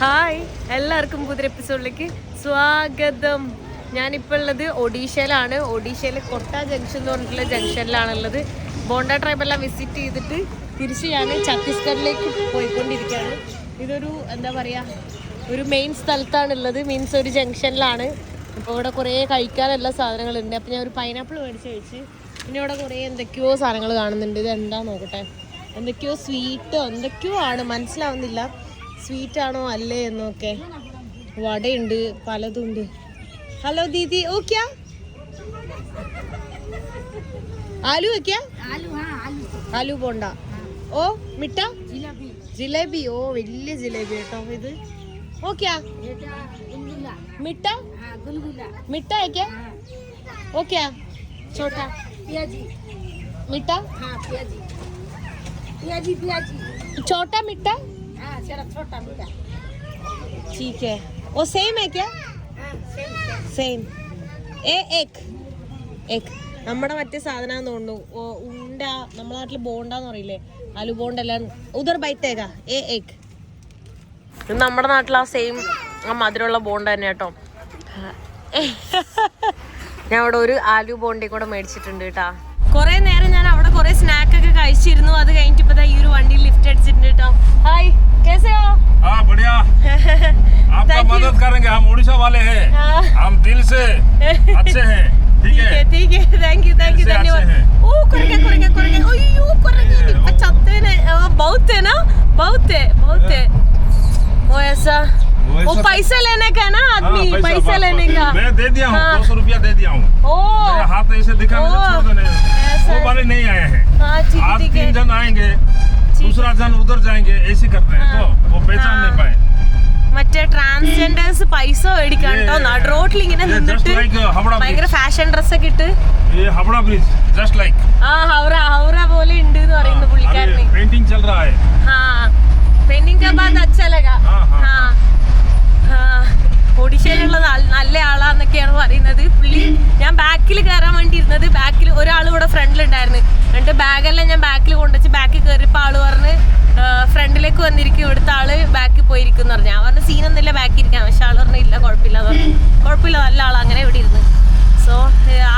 Hi എല്ലാവർക്കും പുതിയ എപ്പിസോഡിലേക്ക് സ്വാഗതം. ഞാനിപ്പോൾ ഉള്ളത് ഒഡീഷയിലാണ്. ഒഡീഷയിലെ കൊട്ട ജംഗ്ഷൻ എന്ന് പറഞ്ഞിട്ടുള്ള ജംഗ്ഷനിലാണുള്ളത് ബോണ്ട ട്രൈബ് എല്ലാം വിസിറ്റ് ചെയ്തിട്ട് തിരിച്ച് ഞാൻ ഛത്തീസ്ഗഡിലേക്ക് പോയിക്കൊണ്ടിരിക്കുകയാണ്. ഇതൊരു എന്താ പറയുക ഒരു മെയിൻ സ്ഥലത്താണുള്ളത് മീൻസ് ഒരു ജംഗ്ഷനിലാണ് അപ്പോൾ ഇവിടെ കുറേ കഴിക്കാനെല്ലാ സാധനങ്ങളുണ്ട്. അപ്പോൾ ഞാൻ ഒരു പൈനാപ്പിൾ മേടിച്ച് കഴിച്ച് പിന്നെ ഇവിടെ കുറേ എന്തൊക്കെയോ സാധനങ്ങൾ കാണുന്നുണ്ട്. ഇത് എന്താ നോക്കട്ടെ? എന്തൊക്കെയോ സ്വീറ്റോ എന്തൊക്കെയോ ആണ്. മനസ്സിലാവുന്നില്ല. സ്വീറ്റ് ആണോ അല്ലേ എന്നൊക്കെ വടയുണ്ട് പലതും ഉണ്ട് ഹലോ ദീദി ഓ ക്യാ ആലു ക്യാ आलू हाँ आलू ആലു പോണ്ട ഓ മിഠ जिलेबी ജിലേബി ഓ വലിയ ജിലേബി കേട്ടോ ഇത് ഓ ക്യാ बेटा गुलगुला മിഠ हाँ गुलगुला മിഠ ക്യാ हाँ ഓ ക്യാ छोटा प्याजी ठीक है वो सेम है क्या हाँ same same a egg egg നമ്മുടെ മറ്റേ സാധനം തോന്നുന്നു ഓ, ഉണ്ട നമ്മളെ നാട്ടിൽ ബോണ്ടാന്ന് പറയില്ലേ ആലു ബോണ്ട എല്ലാം ഉദർ ബൈത്തേക ഏ എഗ് ഇത് നമ്മുടെ നാട്ടിൽ ആ സെയിം ആ മധുരമുള്ള ബോണ്ട തന്നെ കേട്ടോ ഞാൻ അവിടെ ഒരു ആലു ബോണ്ടി കൂടെ മേടിച്ചിട്ടുണ്ട് കേട്ടാ കുറെ നേരം ഞാൻ അവിടെ കുറെ സ്നാക്ക് ഒക്കെ കഴിച്ചിരുന്നു അത് കഴിഞ്ഞിട്ട് ഇപ്പൊ ദാ ഈ ഒരു വണ്ടിയിൽ ലിഫ്റ്റ് അടിച്ചിട്ടുണ്ട് കേട്ടോ ഹായ് कैसे हो? हाँ बढ़िया। आपका मदद करेंगे हम उड़ीसा वाले हैं। हाँ। हम दिल से अच्छे हैं ठीक है? ठीक है थैंक यू थैंक यू धन्यवाद। ओ करके करके करके पचाते बहुत है ना बहुत है बहुत है। वो ऐसा वो पैसे लेने का ना हाँ, आदमी पैसे लेने का। मैं दे दिया हूँ हाँ। दो सौ रुपया दे दिया हूँ। हाथ ऐसे दिखा वो वाले नहीं आए हैं। हाँ, आप तीन जन आएँगे। दूसरा जन उधर जाएंगे ऐसे करते हैं तो वो पहचान नहीं पाए മറ്റേ ട്രാൻസ്ജെൻഡേഴ്സ് പൈസ മേടിക്കാൻ കേട്ടോ നട റോട്ടിൽ ഇങ്ങനെ ये जस्ट നിന്നിട്ട് लाइक हावड़ा ഭയങ്കര ഫാഷൻ ഡ്രസ്സൊക്കെ ഇട്ട് ब्रिज ये हावड़ा ब्रिज जस्ट लाइक ആ ഹൗറ ഹൗറ പോലെ ഉണ്ട് എന്ന് പറയുന്നു പുള്ളിക്കാരന് पेंटिंग चल रहा है हाँ पेंटिंग ഓഡിഷയിലുള്ള നല്ല ആളാന്നൊക്കെയാണ് പറയുന്നത്. പുള്ളി ഞാൻ ബാക്കിൽ കയറാൻ വേണ്ടി ഇരുന്നത് ബാക്കിൽ ഒരാൾ കൂടെ ഫ്രണ്ടിലുണ്ടായിരുന്നു. എന്നിട്ട് ബാഗെല്ലാം ഞാൻ ബാക്കിൽ കൊണ്ടുവച്ച് ബാക്കിൽ കയറിയപ്പോൾ ആൾ പറഞ്ഞ് ഫ്രണ്ടിലേക്ക് വന്നിരിക്കും ഇവിടുത്തെ ആൾ ബാക്കിൽ പോയിരിക്കും എന്ന് പറഞ്ഞു. ഞാൻ പറഞ്ഞ സീനൊന്നുമില്ല ബാക്കിൽ ഇരിക്കാം. പക്ഷെ ആൾ പറഞ്ഞു ഇല്ല കുഴപ്പമില്ല. കുഴപ്പമില്ല നല്ല ആൾ അങ്ങനെ ഇവിടെ ഇരുന്ന്. സോ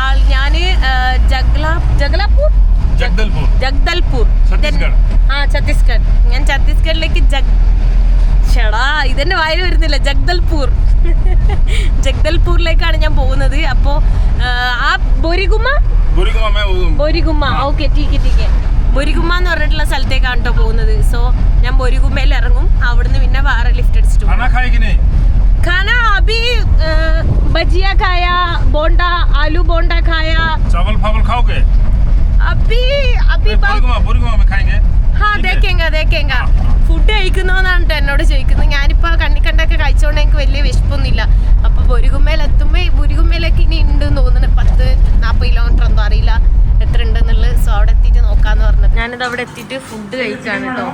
ആൾ ഞാൻ ജഗ്ലാ ജഗ്ലാപൂർ? ജഗ്ദൽപൂർ. ജഗ്ദൽപൂർ. ആ ഛത്തീസ്ഗഡ്. ഞാൻ ഛത്തീസ്ഗഡ് ഇതെന്റെ വായിൽ വരുന്നില്ല ജഗ്ദൽപൂർ ജഗ്ദൽപൂരിലേക്കാണ് ഞാൻ പോകുന്നത് അപ്പോ ആ ബൊരിഗുമ बुरीगुमा में वो- ബൊരിഗുമ ഓക്കെ ടീക്ക് ടീക്ക് ബൊരിഗുമ എന്ന് പറഞ്ഞിട്ടുള്ള സ്ഥലത്തേക്കാണ് കേട്ടോ പോകുന്നത് സോ ഞാൻ ബൊരിഗുമയിൽ ഇറങ്ങും അവിടുന്ന് പിന്നെ വേറെ ലിഫ്റ്റ് അടിച്ചിട്ട് പോകും खाना खाएगी नहीं खाना अभी अ, भजिया खाया बोंडा आलू बोंडा खाया चावल फावल खाओगे अभी अभी बहुत बुरीगुमा बुरीगुमा में खाएंगे ഹാ ठीक है? ദേക്കേങ്ക ദേക്കേങ്ക ഫുഡ് കഴിക്കുന്നോന്നാണ് എന്നോട് ചോദിക്കുന്നത്. ഞാനിപ്പോ കണ്ണി കണ്ടൊക്കെ കഴിച്ചോണ്ട് എനിക്ക് വലിയ വിശപ്പൊന്നുമില്ല. അപ്പൊ ബുരുകുമ്മയിൽ എത്തുമ്പോ ബുരുകുമ്മയിലേക്ക് ഇനി ഉണ്ടെന്ന് തോന്നുന്നു. പത്ത് നാൽപ്പത് കിലോമീറ്റർ ഒന്നും അറിയില്ല. എത്ര ഉണ്ടെന്നുള്ളത്. സോ അവിടെ എത്തിയിട്ട് നോക്കാന്ന് പറഞ്ഞത്. ഞാനിത് അവിടെ എത്തിയിട്ട് ഫുഡ് കഴിച്ചാണ് കേട്ടോ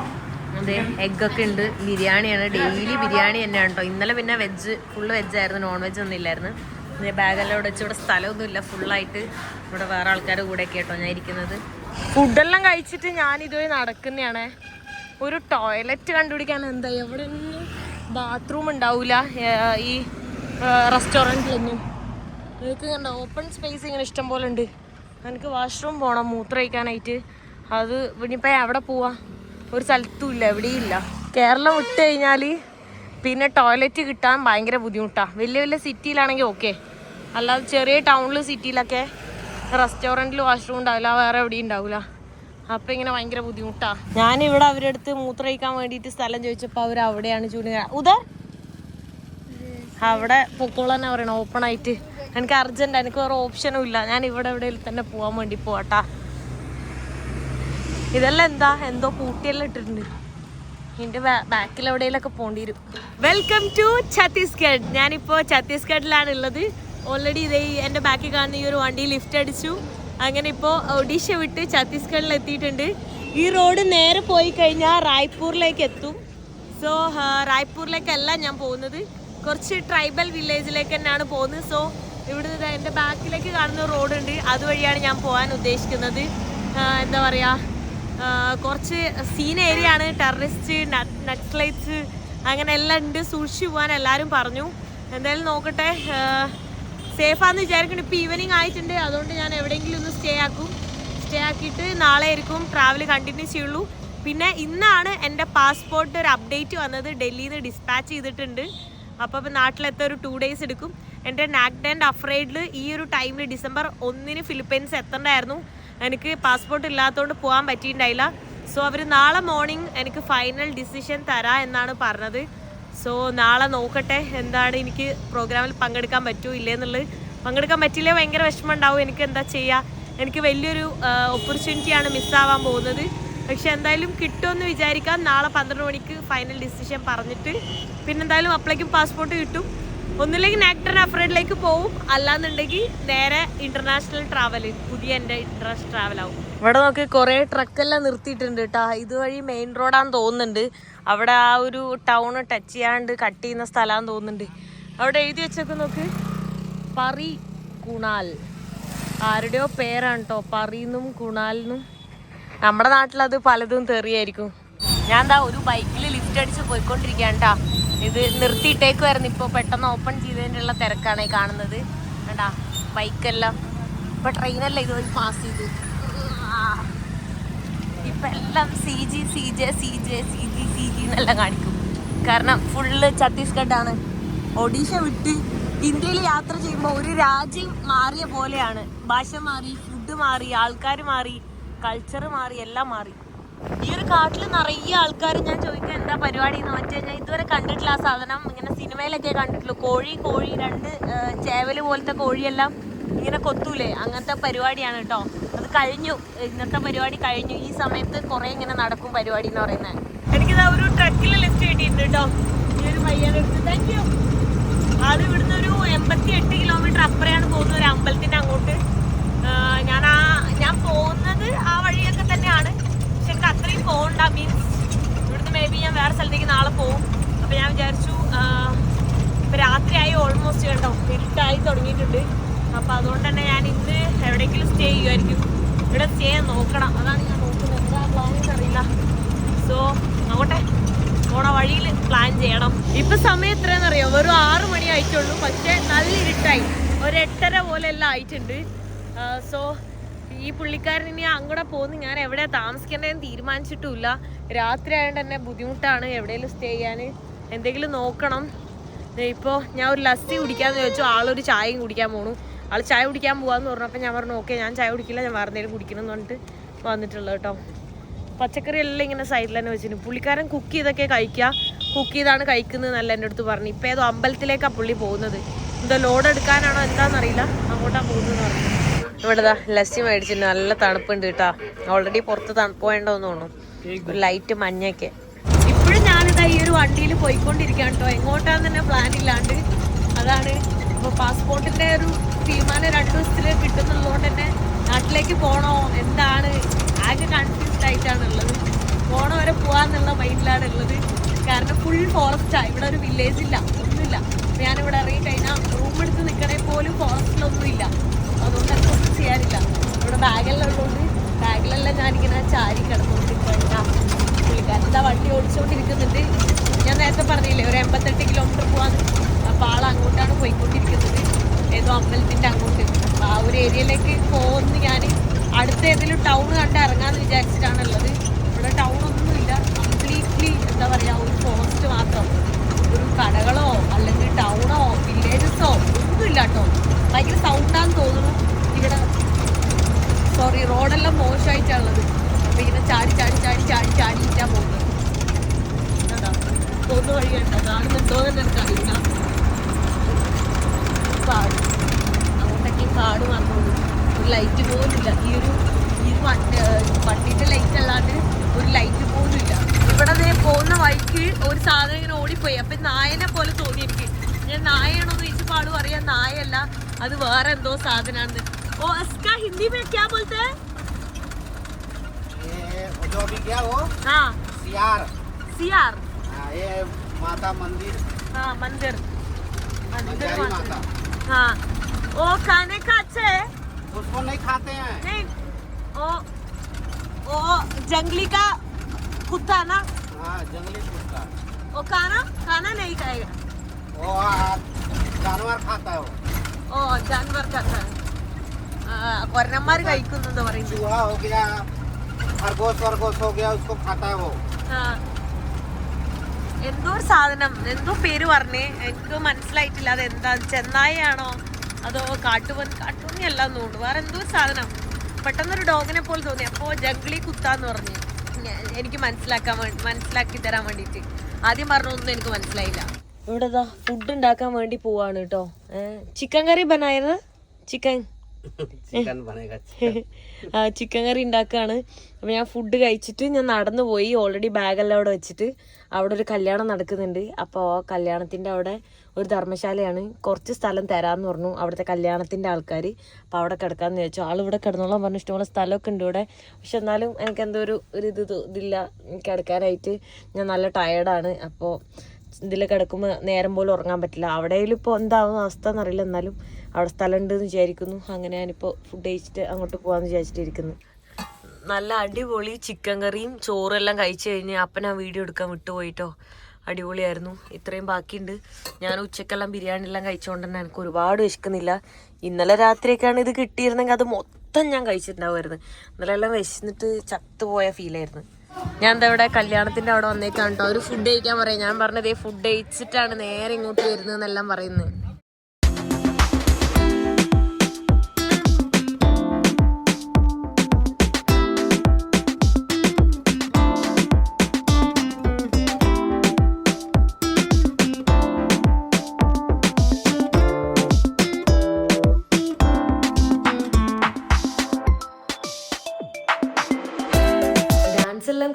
അതെ എഗ്ഗൊക്കെ ഉണ്ട്. ബിരിയാണിയാണ്. ഡെയിലി ബിരിയാണി തന്നെയാണ് കേട്ടോ ഇന്നലെ പിന്നെ വെജ് ഫുള്ള് വെജ് ആയിരുന്നു. നോൺ വെജ് ഒന്നും ഇല്ലായിരുന്നു. ബാഗെല്ലാം ഇവിടെ വെച്ച് ഇവിടെ സ്ഥലമൊന്നുമില്ല ഫുള്ളായിട്ട് ഇവിടെ വേറെ ആൾക്കാരുടെ കൂടെയൊക്കെ കേട്ടോ ഞാൻ ഇരിക്കുന്നത്. ഫുഡെല്ലാം കഴിച്ചിട്ട് ഞാൻ ഇതുവഴി നടക്കുന്നതാണ്. ഒരു ടോയ്ലറ്റ് കണ്ടുപിടിക്കാൻ എന്താ? എവിടെ ബാത്റൂം ഉണ്ടാവില്ല ഈ റെസ്റ്റോറന്റിലൊന്നും എനിക്ക് കണ്ട? ഓപ്പൺ സ്പേസ് ഇങ്ങനെ ഇഷ്ടം പോലെ ഉണ്ട്. എനിക്ക് വാഷ്റൂം പോകണം മൂത്രം ഒഴിക്കാനായിട്ട്. അത് ഇനിയിപ്പോൾ എവിടെ പോവാ? ഒരു സ്ഥലത്തും ഇല്ല എവിടെയും ഇല്ല. കേരളം വിട്ട് കഴിഞ്ഞാൽ പിന്നെ ടോയ്ലറ്റ് കിട്ടാൻ ഭയങ്കര ബുദ്ധിമുട്ടാണ് വലിയ വലിയ സിറ്റിയിലാണെങ്കിൽ ഓക്കെ അല്ലാതെ ചെറിയ ടൗണിൽ സിറ്റിയിലൊക്കെ റെസ്റ്റോറന്റിൽ വാഷ്റൂം ഉണ്ടാവില്ല വേറെ എവിടെയും ഉണ്ടാവില്ല. അപ്പം ഇങ്ങനെ ഭയങ്കര ബുദ്ധിമുട്ടാ. ഞാനിവിടെ അവരുടെ അടുത്ത് മൂത്രയിക്കാൻ വേണ്ടിയിട്ട് സ്ഥലം ചോദിച്ചപ്പോ അവർ അവിടെയാണ് ചൂട് ഉദർ അവിടെ പൊക്കോളന്നെ പറയണ ഓപ്പൺ ആയിട്ട്. എനിക്ക് അർജന്റ് എനിക്ക് വേറെ ഓപ്ഷനും ഇല്ല. ഞാൻ ഇവിടെ എവിടെ തന്നെ പോവാൻ വേണ്ടി പോവാട്ടാ. ഇതെല്ലാം എന്താ? എന്തോ കൂട്ടിയെല്ലാം ഇട്ടിട്ടുണ്ട്. ഇതിന്റെ ബാക്കിൽ എവിടെയെങ്കിലൊക്കെ പോണ്ടി വരും. വെൽക്കം ടു ഛത്തീസ്ഗഡ് ഞാനിപ്പോൾ ഛത്തീസ്ഗഡിലാണ് ഉള്ളത്. ഓൾറെഡി ഇതേ എന്റെ എന്റെ ബാക്കിൽ കാണുന്ന ഈ ഒരു വണ്ടി ലിഫ്റ്റ് അടിച്ചു. അങ്ങനെ ഇപ്പോൾ ഒഡീഷ വിട്ട് ഛത്തീസ്ഗഡിൽ എത്തിയിട്ടുണ്ട് ഈ റോഡ് നേരെ പോയി കഴിഞ്ഞാൽ റായ്പൂരിലേക്ക് എത്തും. സോ റായ്പൂരിലേക്കല്ല ഞാൻ പോകുന്നത്. കുറച്ച് ട്രൈബൽ വില്ലേജിലേക്ക് തന്നെയാണ് പോകുന്നത്. സോ ഇവിടുന്ന് എന്റെ ബാക്കിലേക്ക് കാണുന്ന റോഡ് ഉണ്ട്. അതുവഴിയാണ് ഞാൻ പോകാൻ ഉദ്ദേശിക്കുന്നത്. എന്താ പറയുക കുറച്ച് സീൻ ഏരിയ ആണ്. ടെററിസ്റ്റ് നക്സലൈറ്റ്സ് അങ്ങനെ എല്ലാം ഉണ്ട്. സൂക്ഷിച്ചു പോകാൻ എല്ലാവരും പറഞ്ഞു. എന്തായാലും നോക്കട്ടെ. സേഫാന്ന് വിചാരിക്കണം ഇപ്പോൾ ഈവനിങ് ആയിട്ടുണ്ട്. അതുകൊണ്ട് ഞാൻ എവിടെയെങ്കിലും ഒന്ന് സ്റ്റേ ആക്കും. സ്റ്റേ ആക്കിയിട്ട് നാളെ ആയിരിക്കും ട്രാവൽ കണ്ടിന്യൂ ചെയ്യുള്ളൂ പിന്നെ ഇന്നാണ് എന്റെ പാസ്പോർട്ട് ഒരു അപ്ഡേറ്റ് വന്നത്. ഡൽഹിയിൽ നിന്ന് ഡിസ്പാച്ച് ചെയ്തിട്ടുണ്ട് അപ്പോൾ നാട്ടിലെത്താൻ ഒരു ടു ഡേയ്സ് എടുക്കും. എന്റെ നാക്ഡ് ആൻഡ് അഫ്രൈഡിൽ ഈ ഒരു ടൈമിൽ ഡിസംബർ ഒന്നിന് ഫിലിപ്പൈൻസ് എത്തണ്ടായിരുന്നു. എനിക്ക് പാസ്പോർട്ട് ഇല്ലാത്തതുകൊണ്ട് പോകാൻ പറ്റിയിട്ടുണ്ടായില്ല സോ അവർ നാളെ മോർണിംഗ് എനിക്ക് ഫൈനൽ ഡിസിഷൻ തരാ എന്നാണ് പറഞ്ഞത്. സോ നാളെ നോക്കട്ടെ. എന്താണ് എനിക്ക് പ്രോഗ്രാമിൽ പങ്കെടുക്കാൻ പറ്റുമോ ഇല്ലേ എന്നുള്ളത് പങ്കെടുക്കാൻ പറ്റില്ലേ ഭയങ്കര വിഷമം ഉണ്ടാവും എനിക്ക് എന്താ ചെയ്യുക എനിക്ക് വലിയൊരു ഓപ്പർച്യൂണിറ്റിയാണ് മിസ്സാവാൻ പോകുന്നത്. പക്ഷെ എന്തായാലും കിട്ടുമെന്ന് വിചാരിക്കാം. നാളെ പന്ത്രണ്ട് മണിക്ക് ഫൈനൽ ഡിസിഷൻ പറഞ്ഞിട്ട്. പിന്നെ എന്തായാലും അപ്പോഴേക്കും പാസ്പോർട്ട് കിട്ടും. ഒന്നില്ലെങ്കിൽ നാക്ടർ അഫ്രൈഡിലേക്ക് പോവും. അല്ലാന്നുണ്ടെങ്കിൽ നേരെ ഇന്റർനാഷണൽ ട്രാവൽ പുതിയ എന്റെ ഇന്റർനാഷണൽ ട്രാവൽ ആവും. ഇവിടെ നോക്കി കുറേ ട്രക്കെല്ലാം നിർത്തിയിട്ടുണ്ട് കേട്ടോ ഇതുവഴി മെയിൻ റോഡാന്ന് തോന്നുന്നുണ്ട്. അവിടെ ആ ഒരു ടൗൺ ടച്ച് ചെയ്യാണ്ട് കട്ട് ചെയ്യുന്ന സ്ഥലമാണെന്ന് തോന്നുന്നുണ്ട്. അവിടെ എഴുതി വെച്ചൊക്കെ നോക്ക്. പറി കുണാൽ. ആരുടെയോ പേരാണ് കേട്ടോ പറിന്നും കുണാലിനും നമ്മുടെ നാട്ടിലത് പലതും തെറിയായിരിക്കും. ഞാൻ എന്താ ഒരു ബൈക്കിൽ ലിഫ്റ്റ് അടിച്ച് പോയിക്കൊണ്ടിരിക്കുകയാണ് കേട്ടോ ഇത് നിർത്തിയിട്ടേക്കുമായിരുന്നു ഇപ്പോൾ പെട്ടെന്ന് ഓപ്പൺ ചെയ്തതിനുള്ള തിരക്കാണ് ഈ കാണുന്നത്. കേട്ടാ ബൈക്കെല്ലാം ഇപ്പം ട്രെയിനല്ല ഇതുവഴി പാസ് ചെയ്തു. ഇപ്പൊ എല്ലാം C G C J C J C G C G എന്നെല്ലാം കാണിക്കും. കാരണം ഫുള്ള് ഛത്തീസ്ഗഡാണ്. ഒഡീഷ വിട്ട് ഇന്ത്യയിൽ യാത്ര ചെയ്യുമ്പോൾ ഒരു രാജ്യം മാറിയ പോലെയാണ്. ഭാഷ മാറി ഫുഡ് മാറി ആൾക്കാർ മാറി കൾച്ചർ മാറി എല്ലാം മാറി. ഈ ഒരു കാട്ടിൽ നിറയെ ആൾക്കാർ ഞാൻ ചോദിക്കാൻ എന്താ പരിപാടി എന്ന് മറ്റേ ഞാൻ ഇതുവരെ കണ്ടിട്ടില്ല ആ സാധനം. ഇങ്ങനെ സിനിമയിലൊക്കെ കണ്ടിട്ടുള്ളൂ. കോഴി കോഴി രണ്ട് ചേവൽ പോലത്തെ കോഴിയെല്ലാം ഇങ്ങനെ കൊത്തൂലേ? അങ്ങനത്തെ പരിപാടിയാണ് കേട്ടോ കഴിഞ്ഞു. ഇന്നത്തെ പരിപാടി കഴിഞ്ഞു. ഈ സമയത്ത് കുറെ ഇങ്ങനെ നടക്കും പരിപാടി എന്ന് പറയുന്നത്. എനിക്കിതാ ഒരു ട്രക്കിൽ ലിസ്റ്റ് കിട്ടിയിട്ടുണ്ട് കേട്ടോ ഈ ഒരു പയ്യനെ എടുത്ത് താങ്ക് യു അത് ഇവിടുന്ന് ഒരു എൺപത്തി എട്ട് കിലോമീറ്റർ അപ്പുറയാണ് പോകുന്നത് ഒരു അമ്പലത്തിന്റെ അങ്ങോട്ട്. ഞാൻ ആ ഞാൻ പോകുന്നത് ആ വഴിയൊക്കെ തന്നെയാണ്. പക്ഷെ എനിക്ക് അത്രയും പോകണ്ട മീൻസ് ഇവിടുന്ന് മേ ബി ഞാൻ വേറെ സ്ഥലത്തേക്ക് നാളെ പോകും അപ്പം ഞാൻ വിചാരിച്ചു ഇപ്പൊ രാത്രിയായി ഓൾമോസ്റ്റ് കേട്ടോ ഇരുട്ടായി തുടങ്ങിയിട്ടുണ്ട്. അപ്പോൾ അതുകൊണ്ട് തന്നെ ഞാൻ ഇന്ന് എവിടെയെങ്കിലും സ്റ്റേ ചെയ്യുമായിരിക്കും ഇവിടെ സ്റ്റേ നോക്കണം. അതാണ് ഞാൻ നോക്കുന്നത്. എന്താ പ്ലാനിങ് അറിയില്ല സോ നോക്കട്ടെ. പോണ വഴിയിൽ പ്ലാൻ ചെയ്യണം. ഇപ്പൊ സമയം എത്രയാണെന്നറിയോ വെറും ആറു മണി ആയിട്ടുള്ളൂ. പക്ഷെ നല്ല ഇരുട്ടായി. ഒരു എട്ടര പോലെ എല്ലാം ആയിട്ടുണ്ട്. സോ ഈ പുള്ളിക്കാരൻ ഇനി അങ്ങോട്ട് പോകുന്നു. ഞാൻ എവിടെയാ താമസിക്കേണ്ടതെന്ന് തീരുമാനിച്ചിട്ടുമില്ല. രാത്രി ആയതുകൊണ്ട് തന്നെ ബുദ്ധിമുട്ടാണ് എവിടെയെങ്കിലും സ്റ്റേ ചെയ്യാൻ എന്തെങ്കിലും നോക്കണം. ഇപ്പോൾ ഇപ്പോ ഞാൻ ഒരു ലസ്സി കുടിക്കാമെന്ന് ചോദിച്ചു ആളൊരു ചായയും കുടിക്കാൻ പോണു. ആൾ ചായ കുടിക്കാൻ പോവാന്ന് പറഞ്ഞപ്പോൾ ഞാൻ പറഞ്ഞു ഓക്കെ ഞാൻ ചായ കുടിക്കില്ല ഞാൻ വേറെ എന്തെങ്കിലും കുടിക്കണം എന്ന് പറഞ്ഞിട്ട് വന്നിട്ടുള്ളത് കേട്ടോ. പച്ചക്കറി എല്ലാം ഇങ്ങനെ സൈഡിൽ തന്നെ വെച്ചിട്ടുണ്ട് പുള്ളിക്കാരൻ കുക്ക് ചെയ്തൊക്കെ കഴിക്കുക കുക്ക് ചെയ്താണ് കഴിക്കുന്നത് നല്ല എന്റെ അടുത്ത് പറഞ്ഞു. ഇപ്പം ഏതോ അമ്പലത്തിലേക്കാണ് പുള്ളി പോകുന്നത്. എന്തോ ലോഡ് എടുക്കാനാണോ എന്താണെന്നറിയില്ല അങ്ങോട്ടാണ് പോകുന്നത് പറഞ്ഞു. ഇവിടെതാ ലസ്സി മേടിച്ചിട്ട് നല്ല തണുപ്പുണ്ട് കേട്ടാ. ഓൾറെഡി പുറത്ത് തണുപ്പ് വേണ്ടോന്ന് തോന്നുന്നു ലൈറ്റ് മഞ്ഞൊക്കെ. ഇപ്പോഴും ഞാനിതാ ഈ ഒരു വണ്ടിയിൽ പോയിക്കൊണ്ടിരിക്കുകയാണ് കേട്ടോ. എങ്ങോട്ടാന്ന് തന്നെ പ്ലാൻ ഇല്ലാണ്ട്. അതാണ് ഇപ്പോൾ പാസ്പോർട്ടിന്റെ ഒരു തീരുമാനം രണ്ടു ദിവസത്തിൽ കിട്ടുന്നുള്ളതുകൊണ്ട് തന്നെ നാട്ടിലേക്ക് പോകണോ എന്താണ്? ആകെ കൺഫ്യൂസ്ഡ് ആയിട്ടാണുള്ളത്. പോണ വരെ പോവാന്നുള്ള മൈൻഡിലാണ് ഉള്ളത് കാരണം ഫുൾ ഫോറസ്റ്റാണ് ഇവിടെ ഒരു വില്ലേജ് ഇല്ല. ഒന്നുമില്ല. ഞാനിവിടെ ഇറങ്ങി കഴിഞ്ഞാൽ റൂം എടുത്ത് നിൽക്കണേ പോലും ഫോറസ്റ്റിലൊന്നും ഇല്ല. അതുകൊണ്ട് എനിക്ക് ഒന്നും ചെയ്യാനില്ല. ഇവിടെ ബാഗെല്ലാം ഉള്ളതുകൊണ്ട് ബാഗിലെല്ലാം ഞാനിങ്ങനെ ചാരി കിടന്നുകൊണ്ട് പുള്ളിക്കാരൻ ഇതാ വണ്ടി ഓടിച്ചുകൊണ്ടിരിക്കുന്നുണ്ട് ഞാൻ നേരത്തെ പറഞ്ഞില്ലേ ഒരു എൺപത്തെട്ട് കിലോമീറ്റർ പോവാന്ന് അപ്പോൾ ആൾ അങ്ങോട്ടാണ് പോയിക്കൊണ്ടിരിക്കുന്നത് ഏതോ അമ്പലത്തിന്റെ അങ്ങോട്ട് അപ്പോൾ ആ ഒരു ഏരിയയിലേക്ക് പോകുന്ന ഞാൻ അടുത്ത ഏതെങ്കിലും ടൗൺ കണ്ട് ഇറങ്ങാമെന്ന് വിചാരിച്ചിട്ടാണ് ഉള്ളത് ഇവിടെ ടൗൺ ഒന്നുമില്ല കംപ്ലീറ്റ്ലി എന്താ പറയുക ഒരു ഫോറസ്റ്റ് മാത്രം ഒരു കടകളോ അല്ലെങ്കിൽ ടൗണോ വില്ലേജസോ ഒന്നുമില്ല കേട്ടോ ഭയങ്കര സൗണ്ടാന്ന് തോന്നുന്നു ഇവിടെ സോറി റോഡെല്ലാം മോശമായിട്ടുള്ളത് അപ്പൊ ഇങ്ങനെ ചാടി ചാടി ചാടി ചാടി ചാടിയിട്ടാ പോകുന്നത് കണ്ടോ? പോകുന്ന വഴി കണ്ടോ കാണുന്നുണ്ടോ എന്ന് എനിക്കറിയില്ല കാട് അങ്ങോട്ടൊക്കെ കാട് വന്നോളൂ ഒരു ലൈറ്റ് പോലും ഇല്ല ഈ ഒരു ഈ വണ്ടി വണ്ടിന്റെ ലൈറ്റ് അല്ലാണ്ട് ഒരു ലൈറ്റ് പോലും ഇല്ല ഇവിടെ ദേ പോകുന്ന വഴിക്ക് ഒരു സാധനം ഇങ്ങനെ ഓടിപ്പോയി അപ്പൊ നായനെ പോലെ തോന്നി എനിക്ക് ഞാൻ നായയാണോ എന്ന് ചോദിച്ചപ്പോൾ ആള് പറയാ നായല്ല അത് വേറെ എന്തോ സാധനമാണ് ഓ അസ്ക ഹിന്ദി में क्या बोलते हैं ये जो अभी गया वो हाँ सियार ये माता मंदिर। हाँ मंदिर। मंदिर माता। हाँ। वो खाने का अच्छा है। उसको नहीं खाते हैं। नहीं वो वो जंगली का कुत्ता ना। हाँ जंगली कुत्ता। वो खाना खाना नहीं खाएगा। वो हाँ, जानवर खाता है वो। ओ जानवर खाता है। वरना मर गई कुछ तो चूहा हो गया खरगोश वरगोश हो गया उसको खाता है वो। हाँ। എന്തോ ഒരു സാധനം എന്തോ പേര് പറഞ്ഞേ എനിക്ക് മനസ്സിലായിട്ടില്ല. അത് എന്താ ചെന്നായാണോ അതോ കാട്ടുപന്നി കാട്ടുപന്നി അല്ല തോന്നുന്നു. വേറെ എന്തോ ഒരു സാധനം. പെട്ടെന്നൊരു ഡോഗിനെ പോലെ തോന്നി. അപ്പോൾ ജഗ്ലി കുത്താന്ന് പറഞ്ഞു. എനിക്ക് മനസ്സിലാക്കാൻ വേണ്ടി മനസ്സിലാക്കി തരാൻ വേണ്ടിയിട്ട്. ആദ്യം പറഞ്ഞൊന്നും എനിക്ക് മനസ്സിലായില്ല. ഇവിടെ ഇതാ ഫുഡ് ഉണ്ടാക്കാൻ വേണ്ടി പോവാണ് കേട്ടോ ചിക്കൻ കറി ബനായത്? ചിക്കൻ ചിക്കൻ കറി ഉണ്ടാക്കുകയാണ് അപ്പം ഞാൻ ഫുഡ് കഴിച്ചിട്ട് ഞാൻ നടന്നു പോയി ഓൾറെഡി ബാഗെല്ലാം അവിടെ വെച്ചിട്ട്. അവിടെ ഒരു കല്യാണം നടക്കുന്നുണ്ട്. അപ്പോൾ കല്യാണത്തിന്റെ അവിടെ ഒരു ധർമ്മശാലയാണ്. കുറച്ച് സ്ഥലം തരാമെന്ന് പറഞ്ഞു അവിടുത്തെ കല്യാണത്തിന്റെ ആൾക്കാർ അപ്പോൾ അവിടെ കിടക്കാമെന്ന് ചോദിച്ചു ആൾ ഇവിടെ കിടന്നോളാൻ പറഞ്ഞു. ഇഷ്ടമുള്ള സ്ഥലമൊക്കെ ഉണ്ട് ഇവിടെ. പക്ഷെ എന്നാലും എനിക്ക് എന്തോ ഒരു ഒരു ഇത് ഇതില്ല. കിടക്കാനായിട്ട് ഞാൻ നല്ല ടയേർഡാണ് അപ്പോൾ ഇതിൽ കിടക്കുമ്പോൾ നേരം പോലും ഉറങ്ങാൻ പറ്റില്ല. അവിടെയിലും ഇപ്പോൾ എന്താവും അവസ്ഥ എന്നറിയില്ല. എന്നാലും അവിടെ സ്ഥലം ഉണ്ടെന്ന് വിചാരിക്കുന്നു. അങ്ങനെ ഞാനിപ്പോൾ ഫുഡ് കഴിച്ചിട്ട് അങ്ങോട്ട് പോകാമെന്ന് വിചാരിച്ചിട്ടിരിക്കുന്നു. നല്ല അടിപൊളി ചിക്കൻ കറിയും ചോറും എല്ലാം കഴിച്ചു കഴിഞ്ഞ് അപ്പൻ ആ വീഡിയോ എടുക്കാൻ വിട്ടുപോയിട്ടോ. അടിപൊളിയായിരുന്നു. ഇത്രയും ബാക്കിയുണ്ട്. ഞാൻ ഉച്ചക്കെല്ലാം ബിരിയാണി എല്ലാം കഴിച്ചുകൊണ്ട് തന്നെ എനിക്ക് ഒരുപാട് വിശക്കുന്നില്ല. ഇന്നലെ രാത്രിയൊക്കെയാണ് ഇത് കിട്ടിയിരുന്നെങ്കിൽ അത് മൊത്തം ഞാൻ കഴിച്ചിട്ടുണ്ടാവുമായിരുന്നു. ഇന്നലെ എല്ലാം വിശന്നിട്ട് ചത്തുപോയ ഫീലായിരുന്നു ഞാൻ എന്താ ഇവിടെ കല്യാണത്തിന്റെ അവിടെ വന്നേക്കാണ് കേട്ടോ ഒരു ഫുഡ് കഴിക്കാൻ പറയാം. ഞാൻ പറഞ്ഞത് ഫുഡ് കഴിച്ചിട്ടാണ് നേരെ ഇങ്ങോട്ട് വരുന്നതെന്നെല്ലാം പറയുന്നത്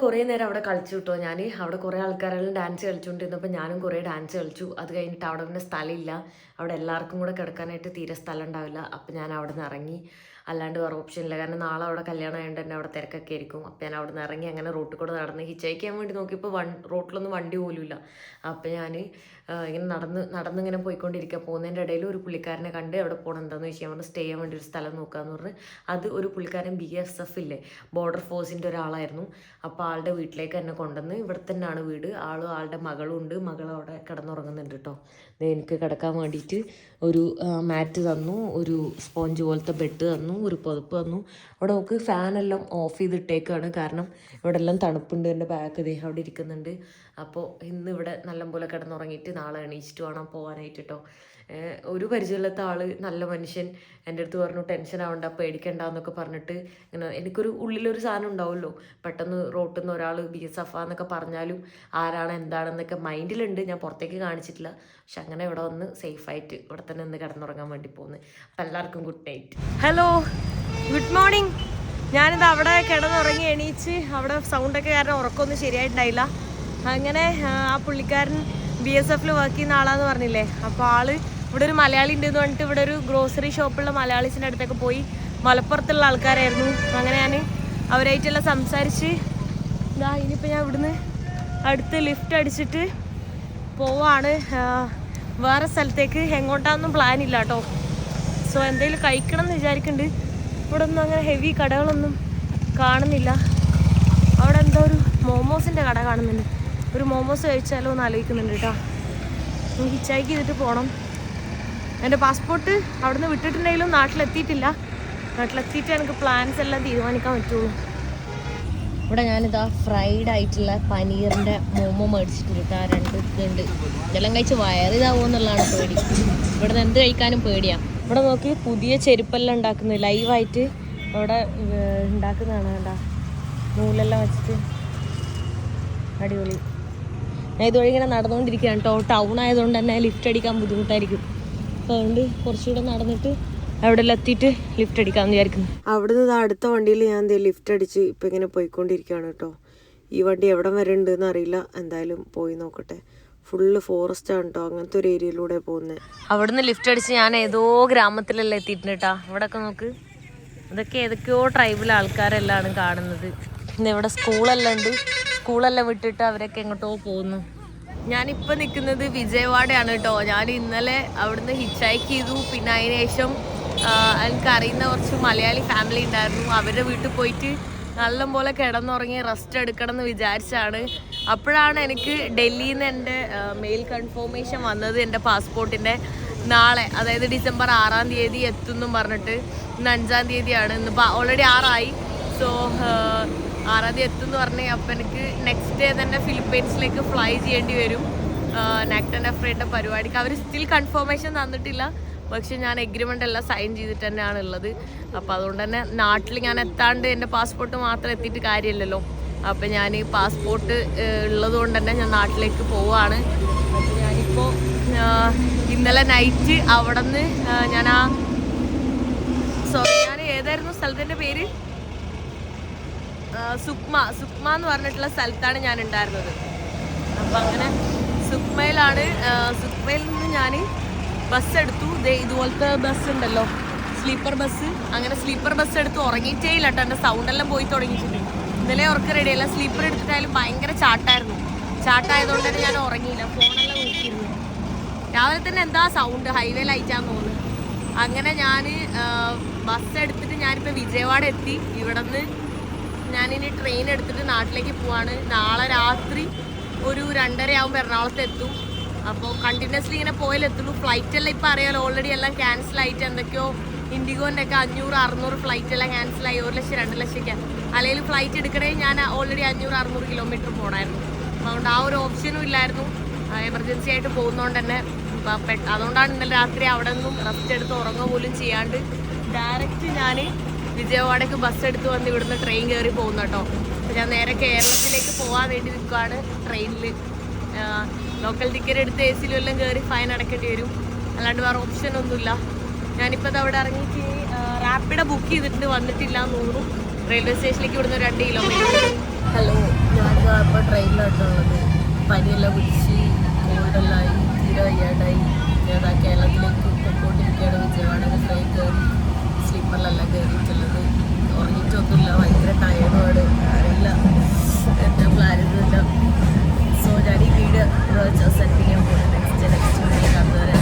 കുറേ നേരം അവിടെ കളിച്ചു കിട്ടോ ഞാൻ അവിടെ കുറേ ആൾക്കാരെല്ലാം ഡാൻസ് കളിച്ചുകൊണ്ടിരുന്നപ്പോൾ ഞാനും കുറേ ഡാൻസ് കളിച്ചു. അത് കഴിഞ്ഞിട്ട് അവിടെ പിന്നെ സ്ഥലമില്ല. അവിടെ എല്ലാവർക്കും കൂടെ കിടക്കാനായിട്ട് തീരെ സ്ഥലം ഉണ്ടാവില്ല. അപ്പോൾ ഞാൻ അവിടെ നിന്ന് ഇറങ്ങി. അല്ലാണ്ട് വേറെ ഓപ്ഷൻ ഇല്ല. കാരണം നാളെ അവിടെ കല്യാണം ആയതുകൊണ്ട് തന്നെ അവിടെ തിരക്കൊക്കെ ആയിരിക്കും. അപ്പോൾ ഞാൻ അവിടെ നിന്ന് ഇറങ്ങി അങ്ങനെ റോട്ടിൽ കൂടെ നടന്ന് ഹിച്ചയക്കാൻ വേണ്ടി നോക്കിയപ്പോൾ വൺ റോട്ടിലൊന്നും വണ്ടി പോലും ഇല്ല അപ്പം ഞാൻ ഇങ്ങനെ നടന്ന് നടന്നിങ്ങനെ പോയിക്കൊണ്ടിരിക്കുക പോകുന്നതിന്റെ ഇടയിൽ ഒരു പുള്ളിക്കാരനെ കണ്ട് അവിടെ പോകണം എന്താണെന്ന് ചോദിച്ചാൽ പറഞ്ഞു സ്റ്റേ ചെയ്യാൻ വേണ്ടി ഒരു സ്ഥലം നോക്കാന്ന് പറഞ്ഞ് അത് ഒരു പുള്ളിക്കാരൻ ബി എസ് എഫ് ഇല്ലേ ബോർഡർ ഫോഴ്സിന്റെ ഒരാളായിരുന്നു. അപ്പോൾ ആളുടെ വീട്ടിലേക്ക് എന്നെ കൊണ്ടുവന്ന് ഇവിടെ തന്നെയാണ് വീട്. ആളും ആളുടെ മകളും ഉണ്ട്. മകൾ അവിടെ കിടന്നുറങ്ങുന്നുണ്ട് കേട്ടോ എനിക്ക് കിടക്കാൻ വേണ്ടിയിട്ട് ഒരു മാറ്റ് തന്നു ഒരു സ്പോഞ്ച് പോലത്തെ ബെഡ് തന്നു ഒരു പുതപ്പ് തന്നു. അവിടെ നമുക്ക് ഫാനെല്ലാം ഓഫ് ചെയ്തിട്ടേക്കാണ്. കാരണം ഇവിടെ എല്ലാം തണുപ്പുണ്ട് എന്റെ ബാക്ക് ദേഹം അവിടെ ഇരിക്കുന്നുണ്ട്. അപ്പോൾ ഇന്ന് ഇവിടെ നല്ലപോലെ കിടന്നുറങ്ങിയിട്ട് നാളെ എണീച്ചിട്ട് വേണം പോകാനായിട്ട് കേട്ടോ ഒരു പരിചയമില്ലാത്ത ആൾ നല്ല മനുഷ്യൻ എന്റെ അടുത്ത് പറഞ്ഞു ടെൻഷൻ ആവണ്ട പേടിക്കണ്ട എന്നൊക്കെ പറഞ്ഞിട്ട് ഇങ്ങനെ എനിക്കൊരു ഉള്ളിലൊരു സാധനം ഉണ്ടാവുമല്ലോ. പെട്ടെന്ന് റോട്ടിൽ നിന്ന് ഒരാൾ ബി എസ് എഫ് എന്നൊക്കെ പറഞ്ഞാലും ആരാണ് എന്താണെന്നൊക്കെ മൈൻഡിലുണ്ട്. ഞാൻ പുറത്തേക്ക് കാണിച്ചിട്ടില്ല. പക്ഷെ അങ്ങനെ ഇവിടെ വന്ന് സേഫായിട്ട് ഇവിടെ തന്നെ നിന്ന് കിടന്നുറങ്ങാൻ വേണ്ടി പോകുന്നു അപ്പം എല്ലാവർക്കും good night. Hello good morning. ഞാനിത് അവിടെ കിടന്നുറങ്ങി എണീച്ച് അവിടെ സൗണ്ടൊക്കെ കാരണം ഉറക്കമൊന്നും ശരിയായിട്ടുണ്ടായില്ല. അങ്ങനെ ആ, പുള്ളിക്കാരൻ ബി എസ് എഫിൽ വർക്ക് ചെയ്യുന്ന ആളാന്ന് പറഞ്ഞില്ലേ? അപ്പോൾ ആൾ ഇവിടെ ഒരു മലയാളി ഉണ്ട് എന്ന് പറഞ്ഞിട്ട് ഇവിടെ ഒരു ഗ്രോസറി ഷോപ്പുള്ള മലയാളീസിന്റെ അടുത്തൊക്കെ പോയി മലപ്പുറത്തുള്ള ആൾക്കാരായിരുന്നു. അങ്ങനെ ഞാൻ അവരായിട്ടെല്ലാം സംസാരിച്ച് ഇതാ ഇനിയിപ്പോൾ ഞാൻ ഇവിടുന്ന് അടുത്ത് ലിഫ്റ്റ് അടിച്ചിട്ട് പോവാണ്. വേറെ സ്ഥലത്തേക്ക് എങ്ങോട്ടാണെന്നും പ്ലാൻ ഇല്ല കേട്ടോ സോ എന്തെങ്കിലും കഴിക്കണം എന്ന് വിചാരിക്കുന്നുണ്ട് ഇവിടെ ഒന്നും അങ്ങനെ ഹെവി കടകളൊന്നും കാണുന്നില്ല. അവിടെ എന്തോ ഒരു മോമോസിന്റെ കട കാണുന്നുണ്ട്. ഒരു മോമോസ് കഴിച്ചാലോ എന്ന് ആലോചിക്കുന്നുണ്ട് കേട്ടോ. നമുക്ക് ഹിച്ചാക്ക് ചെയ്തിട്ട് പോകണം എന്റെ പാസ്പോർട്ട് അവിടുന്ന് വിട്ടിട്ടുണ്ടെങ്കിലും നാട്ടിലെത്തിയിട്ടില്ല. നാട്ടിലെത്തിയിട്ട് എനിക്ക് പ്ലാൻസ് എല്ലാം തീരുമാനിക്കാൻ പറ്റുള്ളൂ. ഇവിടെ ഞാനിതാ ഫ്രൈഡ് ആയിട്ടുള്ള പനീറിന്റെ മോമോ മേടിച്ചിട്ടുണ്ട് കേട്ടോ. രണ്ട് ഇതുണ്ട്. ഇതെല്ലാം കഴിച്ച് വയറിതാവുമോ എന്നുള്ളതാണ് പേടി. ഇവിടെ നിന്ന് എന്ത് കഴിക്കാനും പേടിയാണ് ഇവിടെ നോക്കി പുതിയ ചെരുപ്പെല്ലാം ഉണ്ടാക്കുന്നത് ലൈവായിട്ട് അവിടെ ഉണ്ടാക്കുന്നതാണ് കണ്ടാ. നൂലെല്ലാം വെച്ചിട്ട് അടിപൊളി. ഞാൻ ഇതുവഴി ഇങ്ങനെ നടന്നുകൊണ്ടിരിക്കുകയാണ്. കേട്ടോ. ടൗൺ ആയതുകൊണ്ട് തന്നെ ലിഫ്റ്റ് അടിക്കാൻ ബുദ്ധിമുട്ടായിരിക്കും. അപ്പോൾ അതുകൊണ്ട് കുറച്ചുകൂടെ നടന്നിട്ട് അവിടെ എത്തിയിട്ട് ലിഫ്റ്റ് അടിക്കാമെന്ന് വിചാരിക്കുന്നു. അവിടെ നിന്ന് അടുത്ത വണ്ടിയിൽ ഞാൻ ദേ ലിഫ്റ്റ് അടിച്ച് ഇപ്പം ഇങ്ങനെ പോയിക്കൊണ്ടിരിക്കുകയാണ് കേട്ടോ. ഈ വണ്ടി എവിടെ വരെ ഉണ്ടെന്ന് അറിയില്ല. എന്തായാലും പോയി നോക്കട്ടെ. ഫുള്ള് ഫോറസ്റ്റ് ആണ് കേട്ടോ. അങ്ങനത്തെ ഒരു ഏരിയയിലൂടെ പോകുന്നത് അവിടുന്ന് ലിഫ്റ്റ് അടിച്ച് ഞാൻ ഏതോ ഗ്രാമത്തിലല്ലേ എത്തിയിട്ടുണ്ട് കേട്ടോ. ഇവിടെയൊക്കെ നോക്ക്. ഇതൊക്കെ ഏതൊക്കെയോ ട്രൈബിലെ ആൾക്കാരെല്ലാം കാണുന്നത്. പിന്നെ ഇവിടെ സ്കൂളെല്ലാം ഉണ്ട്. സ്കൂളെല്ലാം വിട്ടിട്ട് അവരൊക്കെ എങ്ങോട്ടോ പോകുന്നു. ഞാനിപ്പോൾ നിൽക്കുന്നത് വിജയവാഡയാണ് കേട്ടോ. ഞാൻ ഇന്നലെ അവിടുന്ന് ഹിച്ചൈക്ക് ചെയ്തു. പിന്നെ അതിന് ശേഷം ആ, എനിക്കറിയുന്ന കുറച്ച് മലയാളി ഫാമിലി ഉണ്ടായിരുന്നു. അവരുടെ വീട്ടിൽ പോയിട്ട് നല്ലപോലെ കിടന്നുറങ്ങി റെസ്റ്റ് എടുക്കണം എന്ന് വിചാരിച്ചാണ്. അപ്പോഴാണ് എനിക്ക് ഡൽഹിയിൽ നിന്ന് എന്റെ മെയിൽ കൺഫോമേഷൻ വന്നത് എന്റെ പാസ്പോർട്ടിന്റെ നാളെ അതായത് ഡിസംബർ ആറാം തീയതി എത്തുമെന്നും പറഞ്ഞിട്ട് ഇന്ന് അഞ്ചാം തീയതിയാണ്. ഇന്നിപ്പോൾ ഓൾറെഡി ആറായി. സോ ആറാം തീയതി എത്തുമെന്ന് പറഞ്ഞ് അപ്പം എനിക്ക് നെക്സ്റ്റ് ഡേ തന്നെ ഫിലിപ്പീൻസിലേക്ക് ഫ്ലൈ ചെയ്യേണ്ടി വരും. നാക്ട് ആൻഡ് അഫ്രൈന്റെ പരിപാടിക്ക്. അവർ സ്റ്റിൽ കൺഫർമേഷൻ തന്നിട്ടില്ല. പക്ഷെ ഞാൻ എഗ്രിമെന്റ് എല്ലാം സൈൻ ചെയ്തിട്ട് തന്നെയാണ് ഉള്ളത്. അപ്പോൾ അതുകൊണ്ട് തന്നെ നാട്ടിൽ ഞാൻ എത്താണ്ട് എന്റെ പാസ്പോർട്ട് മാത്രം എത്തിയിട്ട് കാര്യമില്ലല്ലോ. അപ്പം ഞാൻ പാസ്പോർട്ട് ഉള്ളത് കൊണ്ട് തന്നെ ഞാൻ നാട്ടിലേക്ക് അപ്പോൾ ഞാനിപ്പോൾ ഇന്നലെ നൈറ്റ് അവിടെ നിന്ന് ഞാൻ ആ സോറി ഞാൻ ഏതായിരുന്നു സ്ഥലത്തിന്റെ പേര്? സുക്മ. സുക്മ എന്ന് പറഞ്ഞിട്ടുള്ള സ്ഥലത്താണ് ഞാൻ ഉണ്ടായിരുന്നത് അപ്പം അങ്ങനെ സുക്മയിലാണ് സുക്മയിൽ നിന്ന് ഞാൻ ബസ് എടുത്തു. ദേ ഇതുപോലത്തെ ബസ് ഉണ്ടല്ലോ. സ്ലീപ്പർ ബസ് അങ്ങനെ സ്ലീപ്പർ ബസ് എടുത്ത് ഉറങ്ങിയിട്ടേ ഇല്ല കേട്ടോ. എന്റെ സൗണ്ട് എല്ലാം പോയി തുടങ്ങിയിട്ടുണ്ട്. ഇന്നലെ ഉറക്കം റെഡിയല്ല സ്ലീപ്പർ എടുത്തിട്ടായാലും ഭയങ്കര ചാട്ടായിരുന്നു. ചാട്ടായതുകൊണ്ട് തന്നെ ഞാൻ ഉറങ്ങിയില്ല. ഫോണെല്ലാം നോക്കിയിരുന്നു. രാവിലെ തന്നെ എന്താ സൗണ്ട് ഹൈവേ ലൈറ്റാന്ന് തോന്നുന്നു. അങ്ങനെ ഞാൻ ബസ് എടുത്തിട്ട് ഞാനിപ്പോൾ വിജയവാഡ എത്തി. ഇവിടെ നിന്ന് ഞാനിനി ട്രെയിൻ എടുത്തിട്ട് നാട്ടിലേക്ക് പോവാണ്. നാളെ രാത്രി ഒരു രണ്ടര ആകുമ്പോൾ എറണാകുളത്ത് എത്തും. അപ്പോൾ കണ്ടിന്യൂസ്ലി ഇങ്ങനെ പോയാലെത്തുള്ളൂ ഫ്ലൈറ്റ് എല്ലാം ഇപ്പോൾ അറിയാലോ ഓൾറെഡി എല്ലാം ക്യാൻസൽ ആയിട്ട് എന്തൊക്കെയോ ഇൻഡിഗോന്റെ ഒക്കെ അഞ്ഞൂറ് അറുന്നൂറ് ഫ്ലൈറ്റ് എല്ലാം ക്യാൻസൽ ആയി. ഒരു ലക്ഷം രണ്ട് ലക്ഷമൊക്കെ. അല്ലെങ്കിൽ ഫ്ലൈറ്റ് എടുക്കണേ ഞാൻ ഓൾറെഡി അഞ്ഞൂറ് അറുന്നൂറ് കിലോമീറ്റർ പോകണമായിരുന്നു അതുകൊണ്ട് ആ ഒരു ഓപ്ഷനും ഇല്ലായിരുന്നു. എമർജൻസി ആയിട്ട് പോകുന്നതുകൊണ്ട് തന്നെ അതുകൊണ്ടാണ് ഇന്നലെ രാത്രി അവിടെ നിന്നും റെസ്റ്റ് എടുത്ത് ഉറങ്ങുക പോലും ചെയ്യാണ്ട് ഡയറക്റ്റ് ഞാൻ വിജയവാഡയ്ക്ക് ബസ് എടുത്ത് വന്ന് ഇവിടുന്ന് ട്രെയിൻ കയറി പോകുന്ന കേട്ടോ. അപ്പം ഞാൻ നേരെ കേരളത്തിലേക്ക് പോകാൻ വേണ്ടി നിൽക്കുകയാണ് ട്രെയിനിൽ ലോക്കൽ ടിക്കറ്റ് എടുത്ത് എ സിയിലും എല്ലാം കയറി ഫൈൻ അടക്കേണ്ടി വരും. അല്ലാണ്ട് വേറെ ഓപ്ഷൻ ഒന്നുമില്ല. ഞാനിപ്പോൾ അവിടെ ഇറങ്ങിയിട്ട് റാപ്പിഡ ബുക്ക് ചെയ്തിട്ടുണ്ട്. വന്നിട്ടില്ല എന്ന് നൂറും റെയിൽവേ സ്റ്റേഷനിലേക്ക് ഇവിടുന്ന് രണ്ട് കിലോമീറ്റർ ഹലോ ഞാൻ ഇപ്പോൾ ട്രെയിനിലായിട്ടുള്ളത് പനിയെല്ലാം പിടിച്ച് കോൾഡെല്ലായി തീരെ വയ്യാണ്ടായി. ഞാൻ കേരളത്തിലേക്ക് പൊക്കോണ്ടിരിക്കുകയാണ്. വിജയവാഡ ട്രെയിൻ കയറി സ്ലീപ്പറിലെല്ലാം കയറിയിട്ടുള്ളത് ഉറങ്ങിയിട്ടൊന്നുമില്ല ഭയങ്കര ടയർഡോട് അറിയില്ല എന്താ പ്ലാൻ ഇല്ല സോ ഞാൻ ഈ വീട് സെറ്റ് ചെയ്യാൻ പോകുന്നത് നെക്സ്റ്റ് നെക്സ്റ്റ് വീഡിയോ കണ്ടുവരാം